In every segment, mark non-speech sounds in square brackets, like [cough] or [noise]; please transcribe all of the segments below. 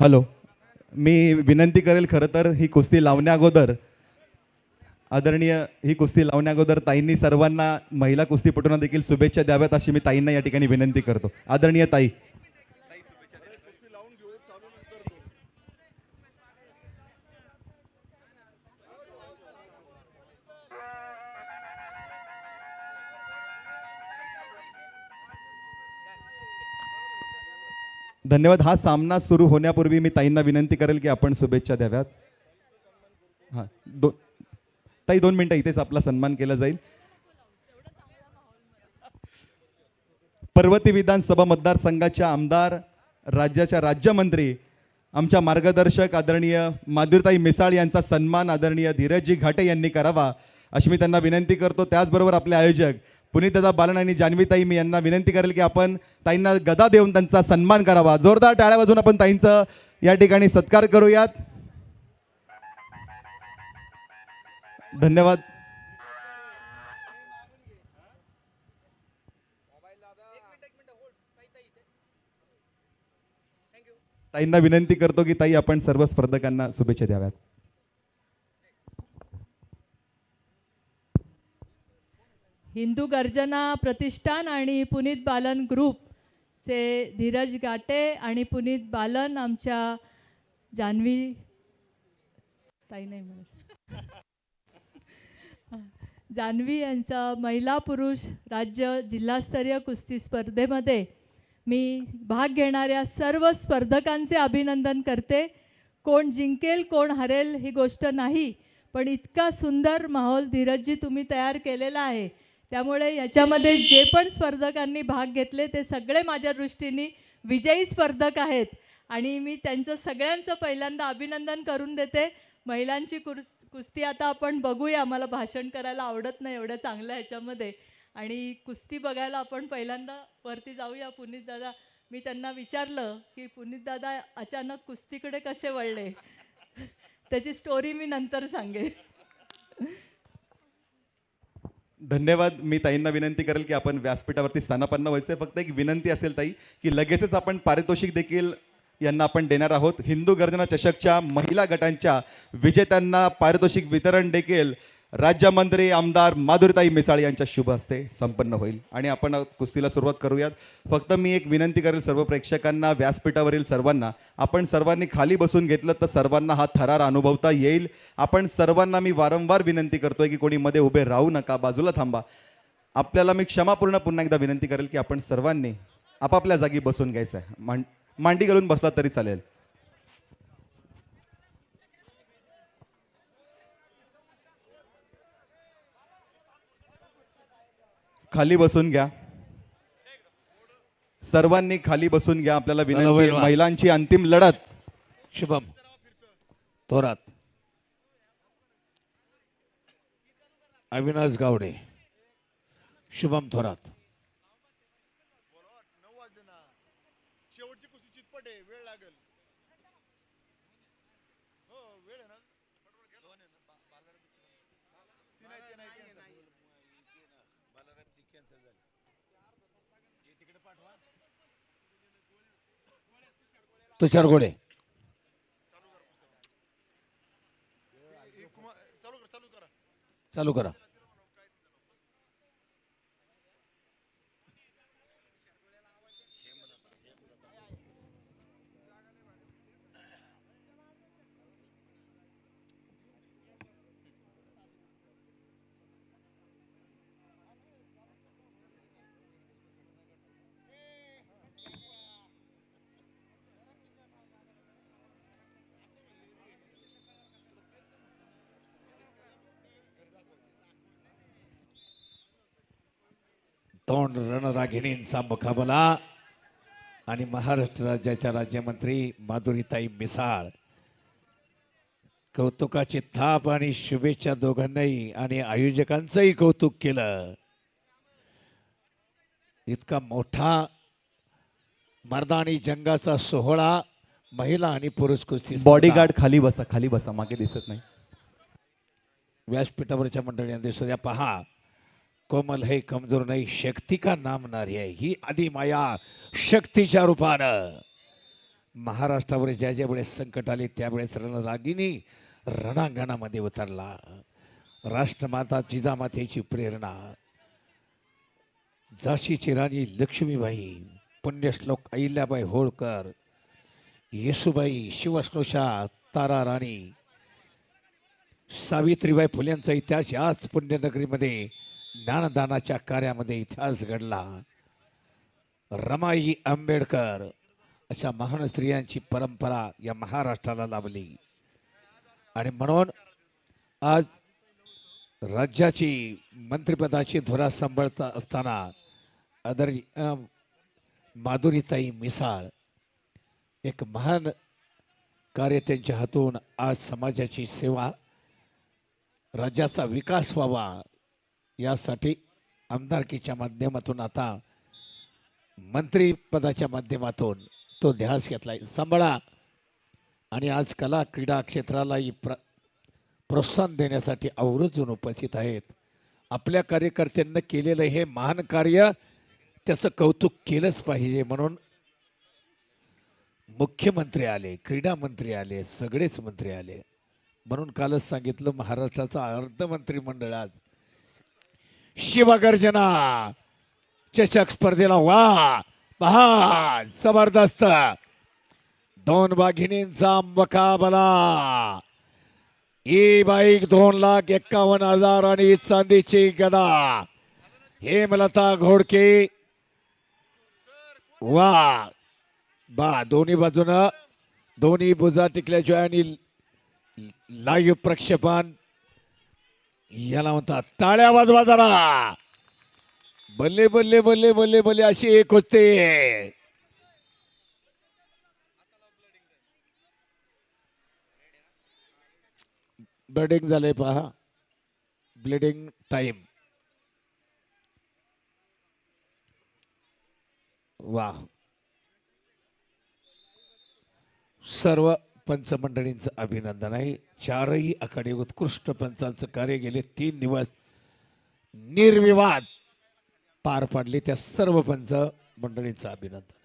Hello. मी विनंती करेल खरं तर ही कुस्ती लावण्या अगोदर. आदरणीय ही कुस्ती लावण्या अगोदर ताईंनी सर्वांना महिला कुस्तीपटूंना देखील शुभेच्छा द्याव्यात अशी मी ताईंना या ठिकाणी विनंती करतो. आदरणीय ताई. धन्यवाद. हा सामना सुरू होण्यापूर्वी मी ताईंना विनंती करेल की आपण शुभेच्छा द्याव्यात. हां दो ताई दोन मिनटं इथेच आपला सन्मान केला जाईल. पर्वती विधानसभा मतदारसंघाच्या आमदार राज्याच्या राज्यमंत्री आमच्या मार्गदर्शक आदरणीय माधुरताई मिसाळ यांचा सन्मान आदरणीय धीरजजी घाटे यांनी करावा अशी मी त्यांना विनंती करतो. त्याचबरोबर आपले आयोजक पुनीतदा बालन आणि जान्हवीताई मी यांना विनंती करेल की आपण ताईंना गदा देऊन त्यांचा सन्मान करावा. जोरदार टाळ्या वाजून आपण ताईंचं या ठिकाणी सत्कार करूयात. धन्यवाद. ताईंना विनंती करतो की ताई आपण सर्व स्पर्धकांना शुभेच्छा द्याव्यात. हिंदू गर्जना प्रतिष्ठान आणि पुनीत बालन ग्रुपचे धीरज गाटे आणि पुनीत बालन आमच्या जान्हवी ताई नाही म्हणत. [laughs] जान्हवी यांचा महिला पुरुष राज्य जिल्हास्तरीय कुस्ती स्पर्धेमध्ये मी भाग घेणाऱ्या सर्व स्पर्धकांचे अभिनंदन करते. कोण जिंकेल कोण हरेल ही गोष्ट नाही पण इतका सुंदर माहोल धीरजजी तुम्ही तयार केलेला आहे. त्यामुळे याच्यामध्ये जे पण स्पर्धकांनी भाग घेतले ते सगळे माझ्या दृष्टीने विजयी स्पर्धक आहेत. आणि मी त्यांचं सगळ्यांचं पहिल्यांदा अभिनंदन करून देते. महिलांची कुर्स कुस्ती आता आपण बघूया. मला भाषण करायला आवडत नाही एवढं चांगलं ह्याच्यामध्ये. आणि कुस्ती बघायला आपण पहिल्यांदा वरती जाऊया. पुनीत दादा मी त्यांना विचारलं की पुनीत दादा अचानक कुस्तीकडे कसे वळले? [laughs] त्याची स्टोरी मी नंतर सांगेन. [laughs] धन्यवाद. मी ताईंना विनंती करेल की आपण व्यासपीठावरती स्थानापन्न व्हायचं फक्त एक विनंती असेल ताई की लगेचच आपण पारितोषिक देखील यांना आपण देणार आहोत. हिंदू गर्जना चषकच्या महिला गटांच्या विजेत्यांना पारितोषिक वितरण देखील राज्यमंत्री आमदार माधुरीताई मिसाळ यांच्या शुभ हस्ते संपन्न होईल. आणि आपण कुस्तीला सुरुवात करूयात. फक्त मी एक विनंती करेल सर्व प्रेक्षकांना व्यासपीठावरील सर्वांना आपण सर्वांनी खाली बसून घेतलं तर सर्वांना हा थरार अनुभवता येईल. आपण सर्वांना मी वारंवार विनंती करतोय की कोणी मध्ये उभे राहू नका बाजूला थांबा. आपल्याला मी क्षमापूर्ण पुन्हा एकदा विनंती करेल की आपण सर्वांनी आपापल्या जागी बसून घ्यायचं आहे मांड मांडी घालून बसला तरी चालेल. खाली बसून घ्या. सर्वांनी खाली बसून घ्या. आपल्याला विनंती आहे. महिलांची अंतिम लढत. शुभम. थोरात. अविनाश गावडे. शुभम थोरात शेवटची कुस्ती चितपट आहे वेळ लागेल हो वेळ आहे ना ती नाही, ती नाही, ती नाही. तुषार गोडे. चालू करा. दोन रणरागिणींचा मुकाबला. आणि महाराष्ट्र राज्याच्या राज्यमंत्री माधुरीताई मिसाळ. कौतुकाची थाप आणि शुभेच्छा दोघांनाही आणि आयोजकांचंही कौतुक केलं. इतका मोठा मर्दानी जंगाचा सोहळा महिला आणि पुरुष कुस्ती बॉडीगार्ड खाली बसा खाली बसा मागे दिसत नाही. व्यासपीठावरच्या मंडळींना दिसू द्या. पहा कोमल है कमजोर नाही शक्ती का नामणारी आहे ही आदिमाया शक्तीच्या रूपानं। महाराष्ट्रावर ज्या ज्या वेळेस संकट आले त्यावेळेस रणरागिनी रणांगणामध्ये उतरला. राष्ट्रमाता जिजामातेची प्रेरणा. झाशीची राणी लक्ष्मीबाई पुण्यश्लोक अहिल्याबाई होळकर येसुबाई शिवस्नुषा तारा राणी सावित्रीबाई फुल्यांचा इतिहास याच पुण्यनगरीमध्ये ज्ञानदानाच्या कार्यामध्ये इतिहास घडला. रमाई आंबेडकर अशा महान स्त्रियांची परंपरा या महाराष्ट्राला लाभली. आणि म्हणून आज राज्याची मंत्रिपदाची धुरा सांभाळता असताना आदर माधुरीताई मिसाळ एक महान कार्य त्यांच्या हातून आज समाजाची सेवा राज्याचा विकास व्हावा यासाठी आमदारकीच्या माध्यमातून आता मंत्रीपदाच्या माध्यमातून तो ध्यास घेतलाय. सांभाळा. आणि आज कला क्रीडा क्षेत्रालाही प्र प्रोत्साहन देण्यासाठी आवर्जून उपस्थित आहेत. आपल्या कार्यकर्त्यांना केलेलं हे महान कार्य त्याचं कौतुक केलंच पाहिजे म्हणून मुख्यमंत्री आले क्रीडा मंत्री आले सगळेच मंत्री आले. म्हणून कालच सांगितलं महाराष्ट्राचा अर्थमंत्रिमंडळ आज शिवगर्जना. चषक स्पर्धेला वा. पहा जबरदस्त. दोन वाघिणींचा मुकाबला. ई बाईक दोन लाख एक्कावन्न हजार आणि चांदीची गदा. हेमलता घोडके. वा. बा दोन्ही बाजूनं दोन्ही बुजा टिकल्याशिवाय आणि लाईव्ह प्रक्षेपण. याला म्हणतात टाळ्या वाजवा जरा. बल्ले बल्ले बल्ले बल्ले बल्ले अशी एक होते. ब्लडिंग झालंय पहा. ब्लिडिंग टाइम वा सर्व पंचमंडळींचं अभिनंदन आहे. चारही आखाडे उत्कृष्ट पंचांचं कार्य गेले तीन दिवस निर्विवाद पार पाडले त्या सर्व पंच मंडळींचं अभिनंदन.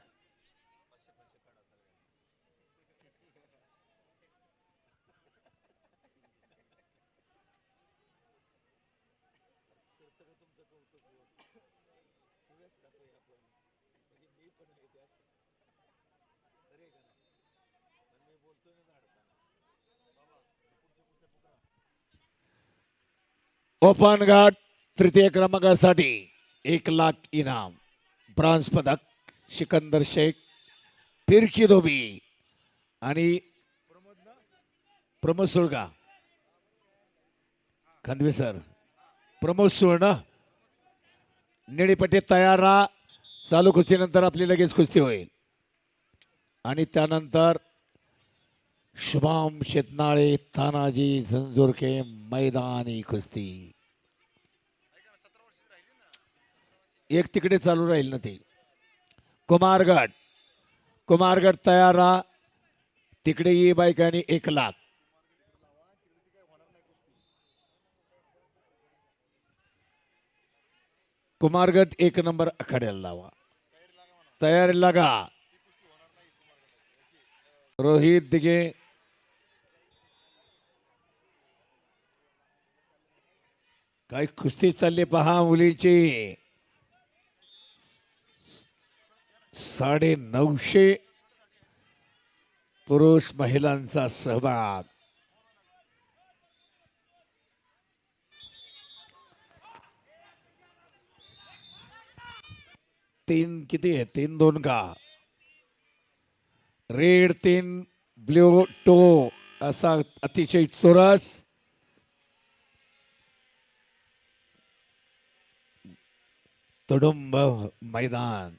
ओपन गट तृतीय क्रमांकासाठी एक लाख इनाम. ब्रॉन्झ पदक सिकंदर शेख फिरकी धोबी आणि प्रमोद सुळगा. खांदवे सर प्रमोद सुवर्ण निळीपट्टी तयार राहा. चालू कुस्तीनंतर आपली लगेच कुस्ती होईल. आणि त्यानंतर शुभम शेतनाळे तानाजी झंझुरके मैदानी कुस्ती. एक तिकडे चालू राहील ना ते. कुमारगड. कुमारगड तयार राहा. तिकडे ये बाईक आणि एक लाख. कुमारगड एक नंबर आखाड्याला लावा. तयारी लागा. रोहित दिघे काय कुस्ती चालली पहा मुलीची. साडे नऊशे पुरुष महिलांचा सहभाग. तीन किती आहे? तीन दोन का? रेड तीन ब्ल्यू टो असा अतिशय चोरस. तुडुंब मैदान.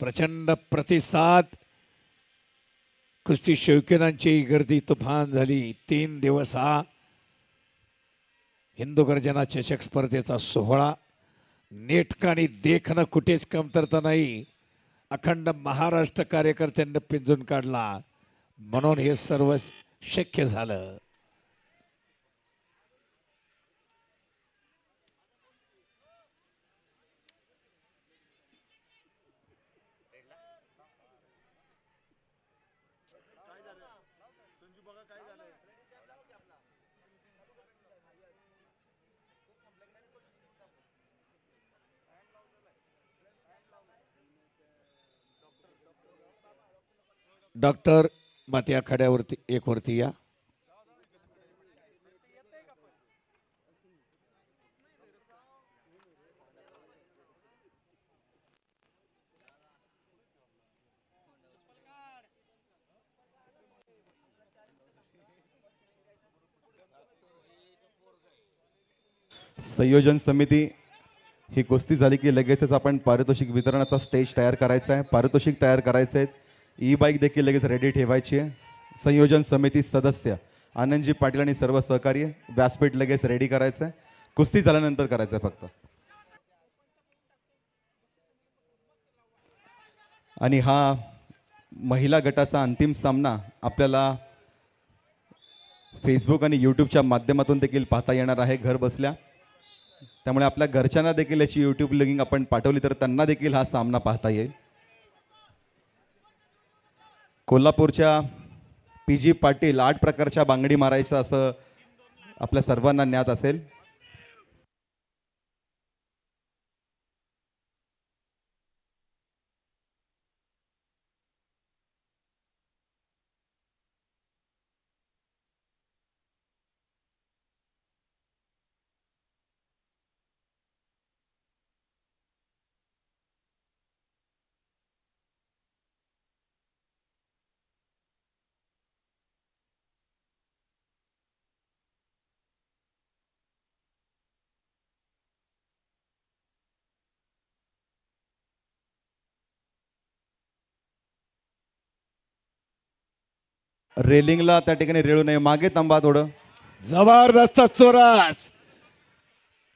प्रचंड प्रतिसाद. कुस्ती शौकीनांची गर्दी तुफान झाली. तीन दिवस हा हिंदू गर्जना चषक स्पर्धेचा सोहळा. नेटकाणी देखणं कुठेच कमतरता नाही. अखंड महाराष्ट्र कार्यकर्त्यांना पिंजून काढला. म्हणून हे सर्व शक्य झालं. डॉक्टर माती आखाड्यावरती एक वरती या. संयोजन समिती ही कुस्ती झाली की लगेचच आपण पारितोषिक वितरणाचा स्टेज तयार करायचा आहे. पारितोषिक तयार करायचं आहेत ई बाईक देखील लगेच रेडी ठेवायची आहे. संयोजन समिती सदस्य आनंदजी पाटील आणि सर्व सहकार्य व्यासपीठ लगेच रेडी करायचं आहे. कुस्ती झाल्यानंतर करायचं आहे फक्त. आणि हा महिला गटाचा अंतिम सामना आपल्याला फेसबुक आणि यूट्यूबच्या माध्यमातून देखील पाहता येणार आहे. घर बसल्या त्यामुळे आपल्या घरच्यांना देखील याची यूट्यूब लिंकिंग आपण पाठवली तर त्यांना देखील हा सामना पाहता येईल. कोल्हापूरच्या पी जी पाटील आठ प्रकारच्या बांगडी मारायचं असं आपल्या सर्वांना ज्ञात असेल. रेलिंगला त्या ठिकाणी रेळू नये. मागे थांबा थोडं. जबरदस्त चोरस.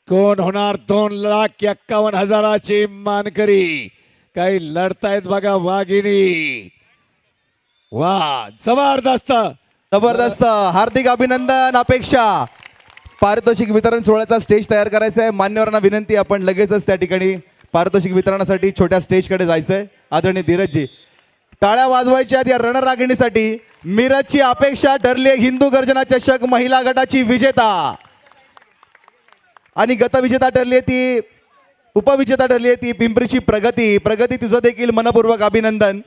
कोण होणार? दोन लाख एक्कावन्न हजाराची मानकरी काही लढतायत बघा वाघिनी वा जबरदस्त. जबरदस्त. हार्दिक अभिनंदन अपेक्षा. पारितोषिक वितरण सोहळ्याचा स्टेज तयार करायचा आहे. मान्यवरांना विनंती आपण लगेचच त्या ठिकाणी पारितोषिक वितरणासाठी छोट्या स्टेजकडे जायचं आहे आदरणीय धीरजजी टाळ्या वाजवायच्या आहेत या रणरागिणीसाठी मिरजची अपेक्षा ठरली आहे हिंदू गर्जना चषक महिला गटाची विजेता. आणि गतविजेता ठरली आहे ती उपविजेता ठरली आहे ती पिंपरीची प्रगती. प्रगती तुझं देखील मनपूर्वक अभिनंदन.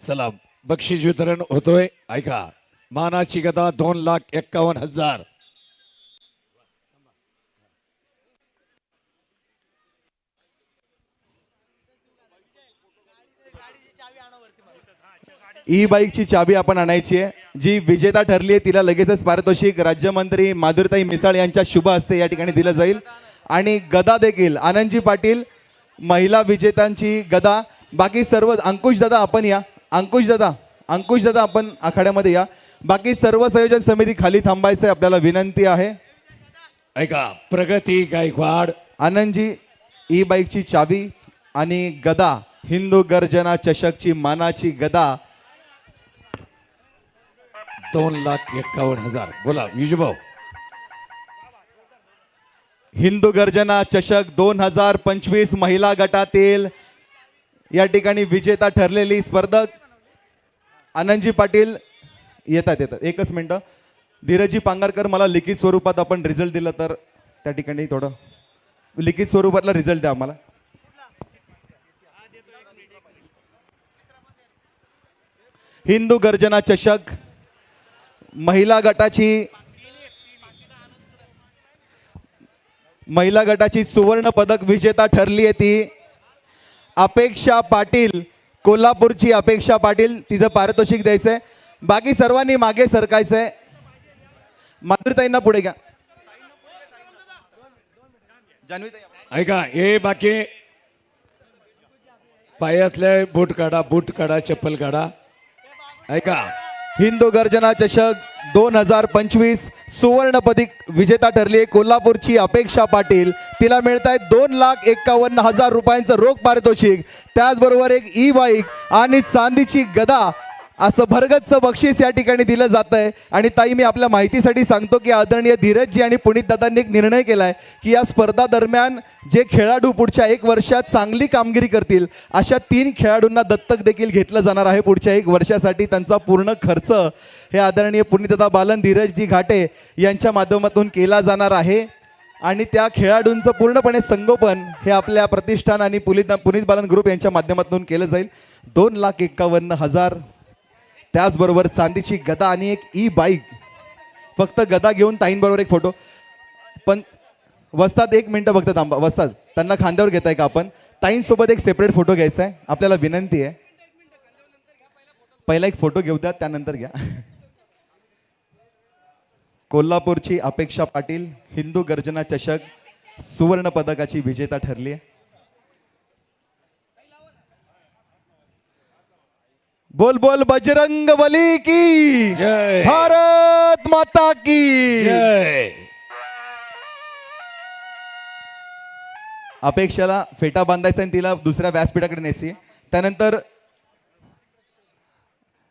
चला बक्षीस वितरण होतोय. ऐका मानाची गदा दोन लाख एक्कावन्न हजार. ई बाईकची चावी आपण आणायची आहे. जी विजेता ठरली आहे तिला लगेचच पारितोषिक. राज्यमंत्री माधुरीताई मिसाळ यांच्या शुभ हस्ते या ठिकाणी दिलं जाईल. आणि गदा देखील आनंदजी पाटील महिला विजेत्यांची गदा. बाकी सर्व अंकुश दादा आपण या. अंकुश दादा अंकुश दादा आपण आखाड्यामध्ये या. बाकी सर्व संयोजन समिती खाली थांबायचं आहे. आपल्याला विनंती आहे. ऐका प्रगती गायकवाड. आनंदजी ई बाईकची चावी आणि गदा. हिंदू गर्जना चषकची मानाची गदा. दोन लाख एक्कावन्न हजार. बोला युजभाऊ हिंदू गर्जना चषक दोन हजार पंचवीस महिला गटातील या ठिकाणी विजेता ठरलेली स्पर्धक आनंदजी पाटील येतात येतात. एकच मिनटं. धीरजी पांगारकर मला लिखित स्वरूपात आपण रिझल्ट दिला तर त्या ठिकाणी थोडं लिखित स्वरूपातला रिझल्ट द्या आम्हाला. हिंदू गर्जना चषक महिला गटाची महिला गटाची सुवर्ण पदक विजेता ठरली आहे ती. अपेक्षा पाटील कोल्हापूरची अपेक्षा पाटील तिचं पारितोषिक द्यायचंय. बाकी सर्वांनी मागे सरकायचंय. माधुरीताईंना पुढे घ्या. ऐका हे बाकी पायातले बूट काढा बूट काढा चप्पल काढा ऐका हिंदू गर्जना चषक दोन हजार पंचवीस सुवर्णपदिक विजेता ठरली आहे कोल्हापूरची अपेक्षा पाटील. तिला मिळत आहे दोन लाख एक्कावन्न हजार रुपयांचं रोख पारितोषिक. त्याचबरोबर एक ई बाईक आणि चांदीची गदा असं भरगतचं बक्षीस या ठिकाणी दिलं जात आहे आणि ताई मी आपल्या माहितीसाठी सांगतो की आदरणीय धीरजजी आणि पुनीत दादांनी एक निर्णय केला आहे की या स्पर्धा दरम्यान जे खेळाडू पुढच्या एक वर्षात चांगली कामगिरी करतील अशा तीन खेळाडूंना दत्तक देखील घेतलं जाणार आहे पुढच्या एक वर्षासाठी त्यांचा पूर्ण खर्च. हे आदरणीय पुनीतदा बालन धीरजजी घाटे यांच्या माध्यमातून केला जाणार आहे. आणि त्या खेळाडूंचं पूर्णपणे संगोपन हे आपल्या प्रतिष्ठान आणि पुलित पुनीत बालन ग्रुप यांच्या माध्यमातून केलं जाईल. दोन लाख एक्कावन्न हजार त्याचबरोबर चांदीची गदा आणि एक ई बाईक फक्त गदा घेऊन ताईंबरोबर एक फोटो पण वस्तात एक मिनटं फक्त थांबा. वस्तात त्यांना खांद्यावर घेताय का आपण? ताईंसोबत एक सेपरेट फोटो घ्यायचा आहे. आपल्याला विनंती आहे. पहिला एक फोटो घेऊ द्या त्यानंतर घ्या. कोल्हापूरची अपेक्षा पाटील हिंदू गर्जना चषक सुवर्ण पदकाची विजेता ठरली आहे. बोल बोल बजरंग बली की। जय. भारत माता की। जय। अपेक्षाला फेटा बांधायचा आणि तिला दुसऱ्या व्यासपीठाकडे नेसी. त्यानंतर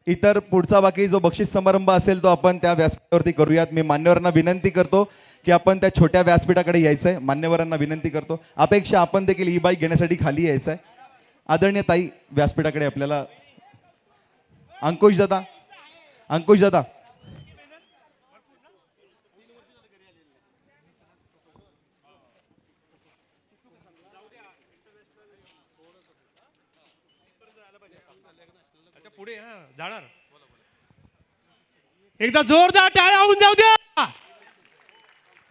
इतर पुढचा बाकी जो बक्षीस समारंभ असेल तो आपण त्या व्यासपीठावरती करूयात. मी मान्यवरांना विनंती करतो की आपण त्या छोट्या व्यासपीठाकडे यायचं आहे मान्यवरांना विनंती करतो. अपेक्षा आपण देखील ई बाईक घेण्यासाठी खाली यायचं आहे आदरणीय ताई व्यासपीठाकडे आपल्याला अंकुश दादा. अंकुश दादा. पुढे जाणार. एकदा जोरदार टाळ्या होऊन जाऊ द्या.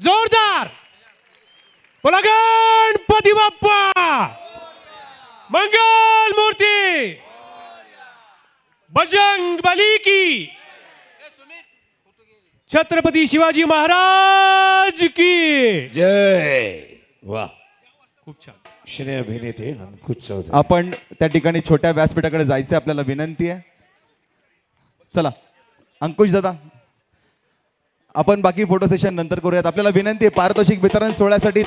जोरदार. बोला गणपती बाप्पा. मंगल मूर्ती. बजरंग बली की। छत्रपती शिवाजी महाराज की। जय। वा खूप छान. श्रेय अभिनेते अंकुश चौधरी. आपण त्या ठिकाणी छोट्या व्यासपीठाकडे जायचं आपल्याला विनंती आहे. चला अंकुश दादा. आपण बाकी फोटो सेशन नंतर करूयात. आपल्याला विनंती आहे पारितोषिक वितरण सोहळ्यासाठी